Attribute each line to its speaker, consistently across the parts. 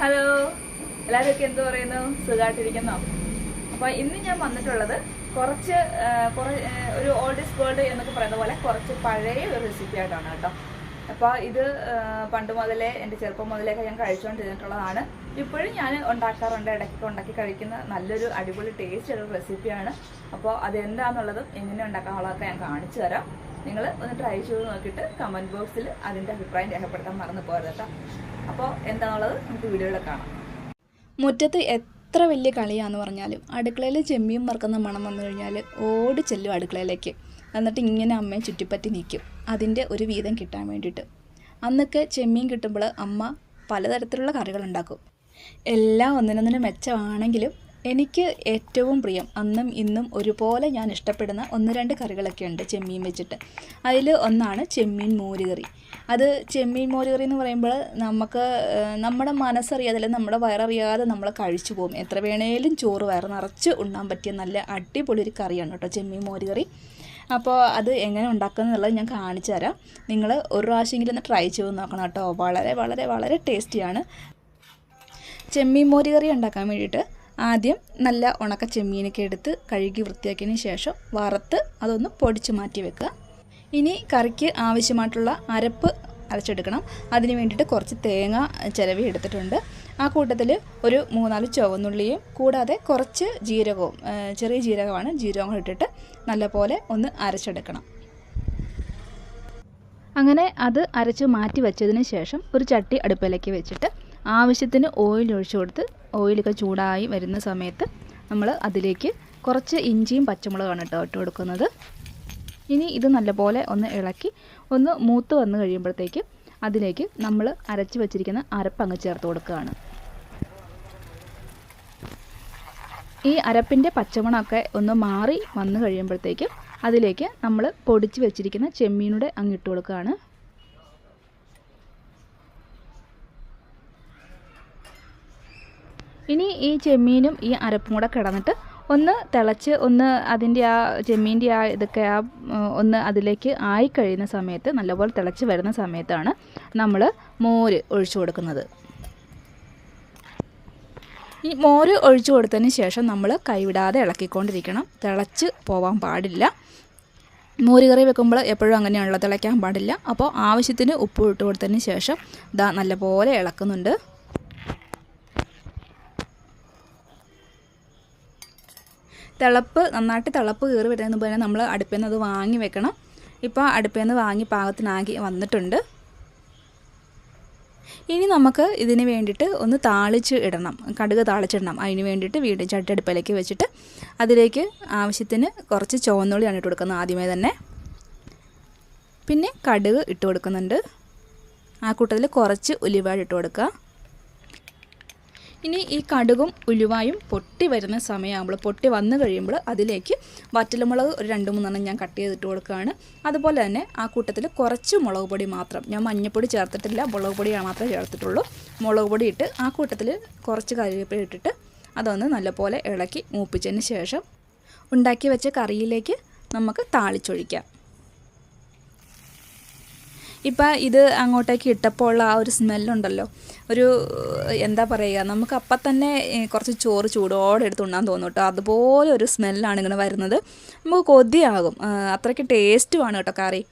Speaker 1: Hello. എല്ലാവരും എന്ത് പറയുന്നു? സുഖമായിട്ടിരിക്കുന്നോ അപ്പോൾ ഇന്ന് ഞാൻ വന്നിട്ടുള്ളത് കുറച്ച് കുറെ ഒരു ഓൾഡസ്റ്റ് വേൾഡ് എന്നൊക്കെ പറയുന്ന പോലെ കുറച്ച് പഴയ ഒരു റെസിപ്പി ആയിട്ടാണ് കേട്ടോ. അപ്പോൾ ഇത് പണ്ട് മുതലേ എന്റെ ചെറുപ്പം മുതലേക്ക് ഞാൻ കഴിച്ചുകൊണ്ടിരുന്നിട്ടുള്ളതാണ്. ഇപ്പോഴും ഞാൻ ഉണ്ടാക്കാറുണ്ട് ഇടയ്ക്ക് ഉണ്ടാക്കി കഴിക്കുന്ന നല്ലൊരു അടിപൊളി ടേസ്റ്റ് ഉള്ള റെസിപ്പിയാണ് അപ്പോൾ അതെന്താണെന്നുള്ളതും എങ്ങനെ ഉണ്ടാക്കാനുള്ളതൊക്കെ ഞാൻ കാണിച്ചു തരാം. നിങ്ങൾ ഒന്ന് ട്രൈ ചെയ്ത് നോക്കിയിട്ട് കമന്റ് ബോക്സിൽ അതിന്റെ അഭിപ്രായം രേഖപ്പെടുത്താൻ മറന്നു പോകരുത് കേട്ടോ. അപ്പോൾ എന്താണുള്ളത്? നമുക്ക് വീഡിയോയിൽ കാണാം.
Speaker 2: മുറ്റത്ത് എത്ര വലിയ കളിയാണെന്ന് പറഞ്ഞാലും അടുക്കളയിൽ ചെമ്മിയും മറക്കുന്ന മണം വന്നു കഴിഞ്ഞാൽ ഓടി ചെല്ലും അടുക്കളയിലേക്ക്. എന്നിട്ട് ഇങ്ങനെ അമ്മയെ ചുറ്റിപ്പറ്റി നിൽക്കും അതിന്റെ ഒരു വീതം കിട്ടാൻ വേണ്ടിയിട്ട്. അന്നൊക്കെ ചെമ്മീൻ കിട്ടുമ്പോൾ അമ്മ പലതരത്തിലുള്ള കറികൾ ഉണ്ടാക്കും. എല്ലാം ഒന്നിനൊന്നിന് മെച്ചമാണെങ്കിലും എനിക്ക് ഏറ്റവും പ്രിയം അന്നും ഇന്നും ഒരുപോലെ ഞാൻ ഇഷ്ടപ്പെടുന്ന ഒന്ന് രണ്ട് കറികളൊക്കെ ഉണ്ട് ചെമ്മീൻ വെച്ചിട്ട്. അതിൽ ഒന്നാണ് ചെമ്മീൻ മോരുകറി. അത് ചെമ്മീൻ മോരുകറി എന്ന് പറയുമ്പോൾ നമുക്ക് നമ്മുടെ മനസ്സറിയാതെ നമ്മുടെ വയററിയാതെ നമ്മൾ കഴിച്ചു പോകും. എത്ര വേണേലും ചോറ് വയറ് നിറച്ച് ഉണ്ണാൻ പറ്റിയ നല്ല അടിപൊളി ഒരു കറിയാണ് കേട്ടോ ചെമ്മീൻ മോരുകറി. അപ്പോൾ അത് എങ്ങനെ ഉണ്ടാക്കുക എന്നുള്ളത് ഞാൻ കാണിച്ചു തരാം. നിങ്ങൾ ഒരു പ്രാവശ്യമെങ്കിലും ഒന്ന് ട്രൈ ചെയ്ത് നോക്കണം കേട്ടോ. വളരെ വളരെ വളരെ ടേസ്റ്റിയാണ്. ചെമ്മീൻ മോരുകറി ഉണ്ടാക്കാൻ വേണ്ടിയിട്ട് ആദ്യം നല്ല ഉണക്ക ചെമ്മീനൊക്കെ എടുത്ത് കഴുകി വൃത്തിയാക്കിയതിന് ശേഷം വറുത്ത് അതൊന്ന് പൊടിച്ച് മാറ്റി വെക്കുക. ഇനി കറിക്ക് ആവശ്യമായിട്ടുള്ള അരപ്പ് അരച്ചെടുക്കണം. അതിന് വേണ്ടിയിട്ട് കുറച്ച് തേങ്ങ ചിലവി എടുത്തിട്ടുണ്ട്. ആ കൂട്ടത്തിൽ ഒരു മൂന്നാൽ ചുവന്നുള്ളിയും കൂടാതെ കുറച്ച് ജീരകവും ചെറിയ ജീരകമാണ്. ജീരകം ഇട്ടിട്ട് നല്ലപോലെ ഒന്ന് അരച്ചെടുക്കണം. അങ്ങനെ അത് അരച്ച് മാറ്റി വെച്ചതിന് ശേഷം ഒരു ചട്ടി അടുപ്പിലേക്ക് വെച്ചിട്ട് ആവശ്യത്തിന് ഓയിൽ ഒഴിച്ചു കൊടുത്ത് ഓയിലൊക്കെ ചൂടായി വരുന്ന സമയത്ത് നമ്മൾ അതിലേക്ക് കുറച്ച് ഇഞ്ചിയും പച്ചമുളകാണ് കേട്ടോ ഇട്ട് കൊടുക്കുന്നത്. ഇനി ഇത് നല്ലപോലെ ഒന്ന് ഇളക്കി ഒന്ന് മൂത്ത് വന്ന് കഴിയുമ്പോഴത്തേക്ക് അതിലേക്ക് നമ്മൾ അരച്ച് വെച്ചിരിക്കുന്ന അരപ്പങ്ങ് ചേർത്ത് കൊടുക്കുകയാണ്. ഈ അരപ്പിന്റെ പച്ചമണമൊക്കെ ഒന്ന് മാറി വന്നു കഴിയുമ്പോഴത്തേക്കും അതിലേക്ക് നമ്മൾ പൊടിച്ച് വെച്ചിരിക്കുന്ന ചെമ്മീനൂടെ അങ്ങ് ഇട്ട് കൊടുക്കുകയാണ്. ഇനി ഈ ചെമ്മീനും ഈ അരപ്പും കൂടെ കിടന്നിട്ട് ഒന്ന് തിളച്ച് ഒന്ന് അതിന്റെ ആ ചെമ്മീന്റെ ആ ഇതൊക്കെ ആ ഒന്ന് അതിലേക്ക് ആയി കഴിയുന്ന സമയത്ത് നല്ലപോലെ തിളച്ച് വരുന്ന സമയത്താണ് നമ്മൾ മോര് ഒഴിച്ചു കൊടുക്കുന്നത്. ഈ മോര് ഒഴിച്ചു കൊടുത്തതിന് ശേഷം നമ്മൾ കൈവിടാതെ ഇളക്കിക്കൊണ്ടിരിക്കണം. തിളച്ച് പോവാൻ പാടില്ല. മോര് കറി വെക്കുമ്പോൾ എപ്പോഴും അങ്ങനെയാണല്ലോ തിളയ്ക്കാൻ പാടില്ല. അപ്പോൾ ആവശ്യത്തിന് ഉപ്പ് ഇട്ട് കൊടുത്തതിന് ശേഷം ഇതാ നല്ലപോലെ ഇളക്കുന്നുണ്ട്. തിളപ്പ് നന്നായിട്ട് തിളപ്പ് കയറി വരുന്നതിന് തന്നെ നമ്മൾ അടുപ്പിൽ നിന്ന് അത് വാങ്ങി വെക്കണം. ഇപ്പോൾ അടുപ്പിൽ നിന്ന് വാങ്ങി പാകത്തിനാക്കി വന്നിട്ടുണ്ട്. ഇനി നമുക്ക് ഇതിന് വേണ്ടിയിട്ട് ഒന്ന് താളിച്ച് ഇടണം. കടുക് താളിച്ചിടണം. അതിന് വേണ്ടിയിട്ട് വീണ്ടും ചട്ടടുപ്പിലേക്ക് വെച്ചിട്ട് അതിലേക്ക് ആവശ്യത്തിന് കുറച്ച് ചുവന്നുള്ളിയാണ് ഇട്ട് കൊടുക്കുന്നത് ആദ്യമേ തന്നെ. പിന്നെ കടുക് ഇട്ട് കൊടുക്കുന്നുണ്ട്. ആ കൂട്ടത്തിൽ കുറച്ച് ഉലിവാഴ ഇട്ട് കൊടുക്കുക. ഇനി ഈ കടുകും ഉലുവായും പൊട്ടി വരുന്ന സമയമാകുമ്പോൾ പൊട്ടി വന്നു കഴിയുമ്പോൾ അതിലേക്ക് വറ്റൽമുളക് ഒരു രണ്ട് മൂന്നെണ്ണം ഞാൻ കട്ട് ചെയ്തിട്ട് കൊടുക്കുകയാണ്. അതുപോലെ തന്നെ ആ കൂട്ടത്തിൽ കുറച്ച് മുളക് പൊടി മാത്രം ഞാൻ മഞ്ഞൾപ്പൊടി ചേർത്തിട്ടില്ല മുളക് പൊടി മാത്രമേ ചേർത്തിട്ടുള്ളൂ. മുളക് പൊടി ഇട്ട് ആ കൂട്ടത്തിൽ കുറച്ച് കറിവേപ്പില ഇട്ടിട്ട് അതൊന്ന് നല്ലപോലെ ഇളക്കി മൂപ്പിച്ചതിന് ശേഷം ഉണ്ടാക്കി വെച്ച കറിയിലേക്ക് നമുക്ക് താളിച്ചൊഴിക്കാം. ഇപ്പം ഇത് അങ്ങോട്ടേക്ക് ഇട്ടപ്പോൾ ഉള്ള ആ ഒരു സ്മെല്ലുണ്ടല്ലോ. ഒരു എന്താ പറയുക നമുക്ക് അപ്പം തന്നെ കുറച്ച് ചോറ് ചൂടോടെ എടുത്ത് ഉണ്ണാൻ തോന്നും കേട്ടോ അതുപോലെ ഒരു സ്മെല്ലാണ് ഇങ്ങനെ വരുന്നത്. നമുക്ക് കൊതിയാകും. അത്രയ്ക്ക് ടേസ്റ്റുമാണ് കേട്ടോ കറി.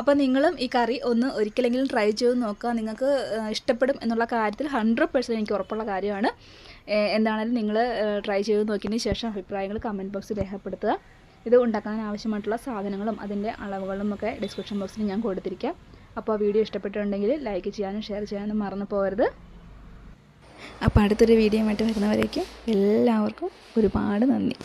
Speaker 2: അപ്പോൾ നിങ്ങളും ഈ കറി ഒന്ന് ഒരിക്കലെങ്കിലും ട്രൈ ചെയ്ത് നോക്കുക നിങ്ങൾക്ക് ഇഷ്ടപ്പെടും എന്നുള്ള കാര്യത്തിൽ ഹൺഡ്രഡ് പെർസെന്റ് എനിക്ക് ഉറപ്പുള്ള കാര്യമാണ്. എന്താണെങ്കിലും നിങ്ങൾ ട്രൈ ചെയ്ത് നോക്കിയതിന് ശേഷം അഭിപ്രായങ്ങൾ കമന്റ് ബോക്സിൽ രേഖപ്പെടുത്തുക. ഇത് ഉണ്ടാക്കാൻ ആവശ്യമായിട്ടുള്ള സാധനങ്ങളും അതിന്റെ അളവുകളും ഒക്കെ ഡിസ്ക്രിപ്ഷൻ ബോക്സിൽ ഞാൻ കൊടുത്തിരിക്കാം. അപ്പോൾ വീഡിയോ ഇഷ്ടപ്പെട്ടിട്ടുണ്ടെങ്കിൽ ലൈക്ക് ചെയ്യാനും ഷെയർ ചെയ്യാനും മറന്നു പോകരുത്. അപ്പോൾ അടുത്തൊരു വീഡിയോ ആയിട്ട് വരുന്നവരേക്കും എല്ലാവർക്കും ഒരുപാട് നന്ദി.